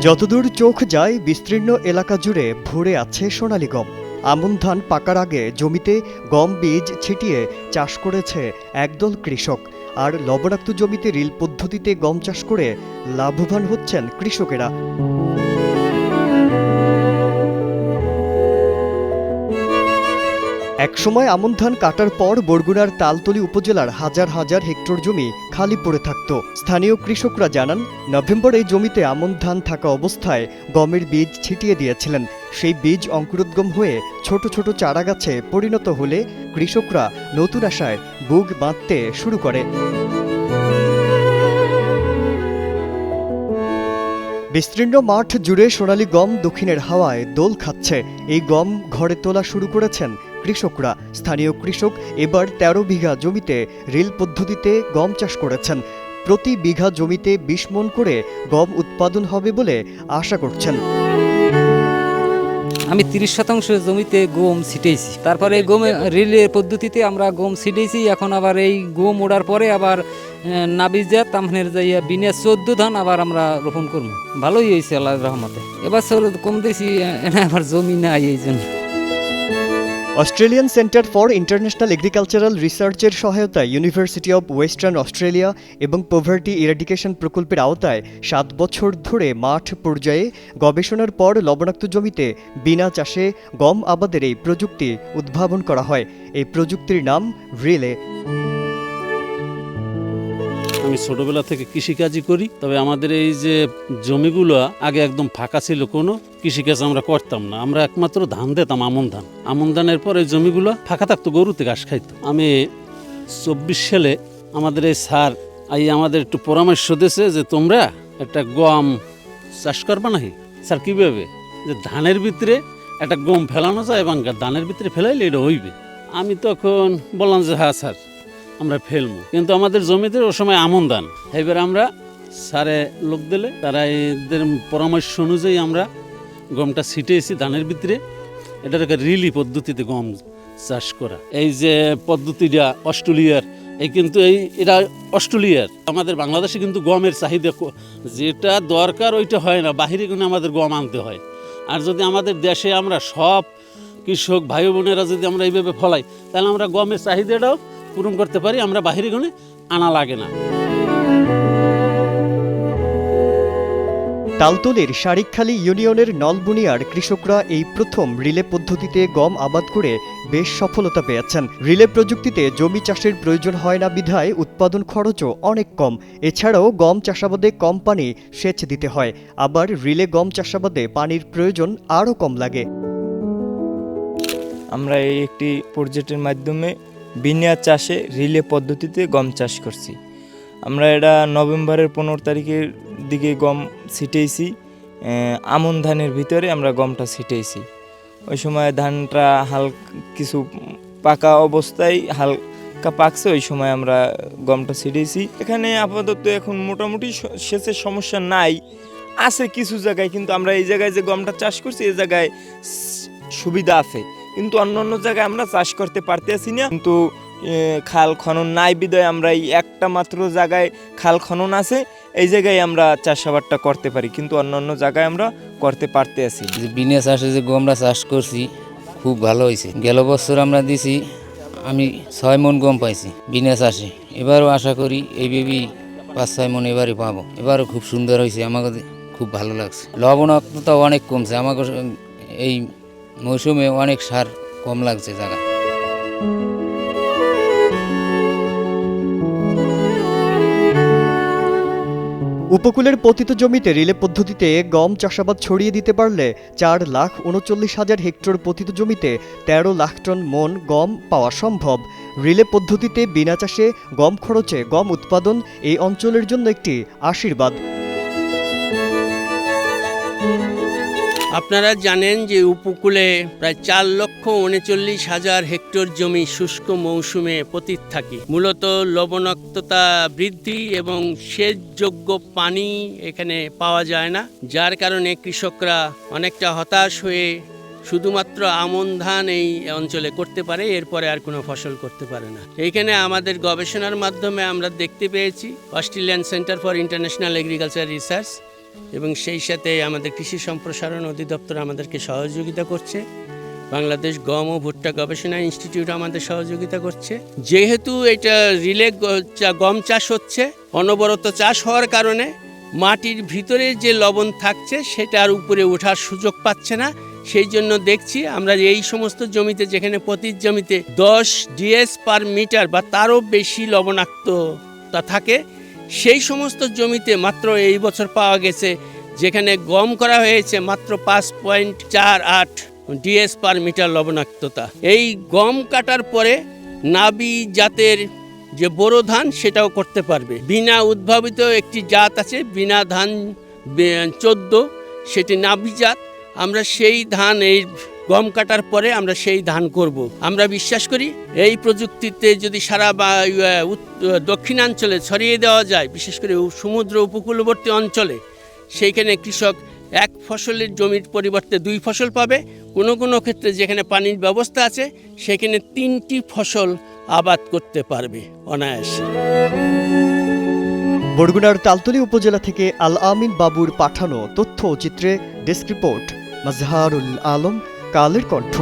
যতদূর চোখ যায়, বিস্তীর্ণ এলাকা জুড়ে ভরে আছে সোনালী গম। আমন ধান পাকার আগে জমিতে গম বীজ ছিটিয়ে চাষ করেছে একদল কৃষক। আর লবণাক্ত জমিতে রিল পদ্ধতিতে গম চাষ করে লাভবান হচ্ছেন কৃষকেরা। একসময় আমন ধান কাটার পর বরগুনার তালতলি উপজেলার হাজার হাজার হেক্টর জমি খালি পড়ে থাকত। স্থানীয় কৃষকরা জানান, নভেম্বর এই জমিতে আমন ধান থাকা অবস্থায় গমের বীজ ছিটিয়ে দিয়েছিলেন। সেই বীজ অঙ্কুরোদ্গম হয়ে ছোট ছোট চারা গাছে পরিণত হলে কৃষকরা নতুন আশায় বুক বাঁধতে শুরু করে। বিস্তীর্ণ মাঠ জুড়ে সোনালি গম দক্ষিণের হাওয়ায় দোল খাচ্ছে। এই গম ঘরে তোলা শুরু করেছেন কৃষকরা। স্থানীয় কৃষক এবার ১৩ বিঘা জমিতে রিল পদ্ধতিতে গম চাষ করেছেন। প্রতি বিঘা জমিতে বিশ মন করে গম উৎপাদন হবে বলে আশা করছেন। আমি তিরিশ শতাংশ জমিতে গম ছিটেছি। তারপরে গম রিলে পদ্ধতিতে আমরা গম ছিটেছি। এখন আবার এই গম ওড়ার পরে আবার নাবিজা তামনের যাইয়া বিনা চোদ্দ ধান আবার আমরা রোপণ করব। ভালোই হয়েছে আল্লাহ রহমতে। এবার কম দিয়েছি আবার জমি নাই এই জন্য। Australian centre for international agricultural রিসার্চের সহায়তায় ইউনিভার্সিটি অব ওয়েস্টার্ন অস্ট্রেলিয়া এবং পোভার্টি ইরাডিকেশন প্রকল্পের আওতায় সাত বছর ধরে মাঠ পর্যায়ে গবেষণার পর লবণাক্ত জমিতে বিনা চাষে গম আবাদের এই প্রযুক্তি উদ্ভাবন করা হয়। এই প্রযুক্তির নাম রিলে। আমি ছোটবেলা থেকে কৃষিকাজই করি, তবে আমাদের এই যে জমিগুলো আগে একদম ফাঁকা ছিল, কোনো কৃষিকাজ আমরা করতাম না। আমরা একমাত্র ধান দিতাম, আমন ধান। আমন ধানের পর এই জমিগুলো ফাঁকা থাকতো গরুতে ঘাস খাইতো। আমি চব্বিশ সালে আমাদের এই স্যার, এই আমাদের একটু পরামর্শ দিয়েছে যে তোমরা একটা গম চাষ করবা নাকি? স্যার, কীভাবে? যে ধানের ভিতরে একটা গম ফেলানো যায়, এবং ধানের ভিতরে ফেলাইলে এটা হইবে। আমি তখন বললাম যে হ্যাঁ স্যার। আমরা ফেলব। কিন্তু আমাদের জমিতে ও সময় আমন ধান। এবার আমরা সারে লোক দিলে, তারা এদের পরামর্শ অনুযায়ী আমরা গমটা ছিটিয়েছি ধানের ভিতরে। এটা একটা রিলি পদ্ধতিতে গম চাষ করা। এই যে পদ্ধতিটা অস্ট্রেলিয়ার, এই কিন্তু এই, এটা অস্ট্রেলিয়ার। আমাদের বাংলাদেশে কিন্তু গমের চাহিদা যেটা দরকার ওইটা হয় না, বাহিরে কিন্তু আমাদের গম আনতে হয়। আর যদি আমাদের দেশে আমরা সব কৃষক ভাই বোনেরা যদি আমরা এইভাবে ফলাই, তাহলে আমরা গমের চাহিদাটাও পূরণ করতে পারি আমরা বাহিরে গুনে আনা লাগে না। তালতলির শারিকখালী ইউনিয়নের নলবুনিয়ার কৃষকরা এই প্রথম রিলে পদ্ধতিতে গম আবাদ করে বেশ সফলতা পেয়েছেন। রিলে প্রযুক্তিতে জমি চাষের প্রয়োজন হয় না বিধায় উৎপাদন খরচও অনেক কম। এছাড়াও গম চাষাবাদে কম পানি সেচ দিতে হয়। আবার রিলে গম চাষাবাদে পানির প্রয়োজন আরও কম লাগে। আমরা এই একটি প্রজেক্টের মাধ্যমে বিনিয়া চাষে রিলে পদ্ধতিতে গম চাষ করছি। আমরা এটা নভেম্বরের পনেরো তারিখের দিকে গম ছিটেইছি আহ, আমন ধানের ভিতরে আমরা গমটা ছিটেইছি। ওই সময় ধানটা হাল কিছু পাকা অবস্থায় হালকা পাকছে ওই সময় আমরা গমটা ছিটেইছি। এখানে আপাতত এখন মোটামুটি সেচের সমস্যা নাই আছে কিছু জায়গায় কিন্তু আমরা এই জায়গায় যে গমটা চাষ করছি এই জায়গায় সুবিধা আছে। কিন্তু অন্য অন্য জায়গায় আমরা চাষ করতে পারতেছি না। কিন্তু খাল খনন নাই বিদয় আমরা এই একটা মাত্র জায়গায় খাল খনন আছে, এই জায়গায় আমরা চাষাবাদটা করতে পারি। কিন্তু অন্য অন্য জায়গায় আমরা করতে পারতে আছি যে বিনা চাষে যে গমটা চাষ করছি, খুব ভালো হয়েছে। গেল বছর আমরা দিছি, আমি ছয় মন গম পাইছি বিনা চাষে। এবারও আশা করি এইভাবেই পাঁচ, ছয় মন এবারে পাবো। এবারও খুব সুন্দর হয়েছে, আমাকে খুব ভালো লাগছে। লবণাক্ততা অনেক কমছে, আমাকে এই মৌসুমে অনেক সার কম লাগছে জায়গা উপকূলের পতিত জমিতে রিলে পদ্ধতিতে গম চাষাবাদ ছড়িয়ে দিতে পারলে চার লাখ উনচল্লিশ হাজার হেক্টর পতিত জমিতে তেরো লাখ টন মন গম পাওয়া সম্ভব। রিলে পদ্ধতিতে বিনা চাষে গম খরচে গম উৎপাদন এই অঞ্চলের জন্য একটি আশীর্বাদ। আপনারা জানেন যে উপকূলে প্রায় চার লক্ষ উনচল্লিশ হাজার হেক্টর জমি শুষ্ক মৌসুমে পতিত থাকে। মূলত লবণাক্ততা বৃদ্ধি এবং সেচযোগ্য পানি এখানে পাওয়া যায় না, যার কারণে কৃষকরা অনেকটা হতাশ হয়ে শুধুমাত্র আমন ধান এই অঞ্চলে করতে পারে, এরপরে আর কোনো ফসল করতে পারে না। এইখানে আমাদের গবেষণার মাধ্যমে আমরা দেখতে পেয়েছি, Australian centre for international agriculture research. এবং সেই সাথে আমাদের কৃষি সম্প্রসারণ অধিদপ্তর আমাদেরকে সহযোগিতা করছে। বাংলাদেশ গম ও ভুট্টা গবেষণা ইনস্টিটিউট আমাদের সহযোগিতা করছে। যেহেতু এটা রিলে গম চাষ হচ্ছে, অনবরত চাষ হওয়ার কারণে মাটির ভিতরে যে লবণ থাকছে সেটা আর উপরে ওঠার সুযোগ পাচ্ছে না। সেই জন্য দেখছি আমরা এই সমস্ত জমিতে যেখানে প্রতি জমিতে দশ ডিএস পার মিটার বা তারও বেশি লবণাক্ততা থাকে সেই সমস্ত জমিতে মাত্র এই বছর পাওয়া গেছে, যেখানে গম করা হয়েছে মাত্র পাঁচ পয়েন্ট চার আট ডিএস পার মিটার লবণাক্ততা। এই গম কাটার পরে নাবি জাতের যে বোরো ধান সেটাও করতে পারবে। বিনা উদ্ভাবিত একটি জাত আছে, বিনা ধান চোদ্দ, সেটি নাবি জাত। আমরা সেই ধান এই গম কাটার পরে আমরা সেই ধান করব। আমরা বিশ্বাস করি এই প্রযুক্তিতে যদি সারা বা দক্ষিণাঞ্চলে ছড়িয়ে দেওয়া যায়, বিশেষ করে সমুদ্র উপকূলবর্তী অঞ্চলে, সেইখানে কৃষক এক ফসলের জমির পরিবর্তে দুই ফসল পাবে কোনো কোনো ক্ষেত্রে যেখানে পানির ব্যবস্থা আছে, সেখানে তিনটি ফসল আবাদ করতে পারবে অনায়াসে বরগুনার তালতলী উপজেলা থেকে আল আমিন বাবুর পাঠানো তথ্য চিত্রে ডেস্ক রিপোর্ট মাজহারুল আলম কালের কণ্ঠ।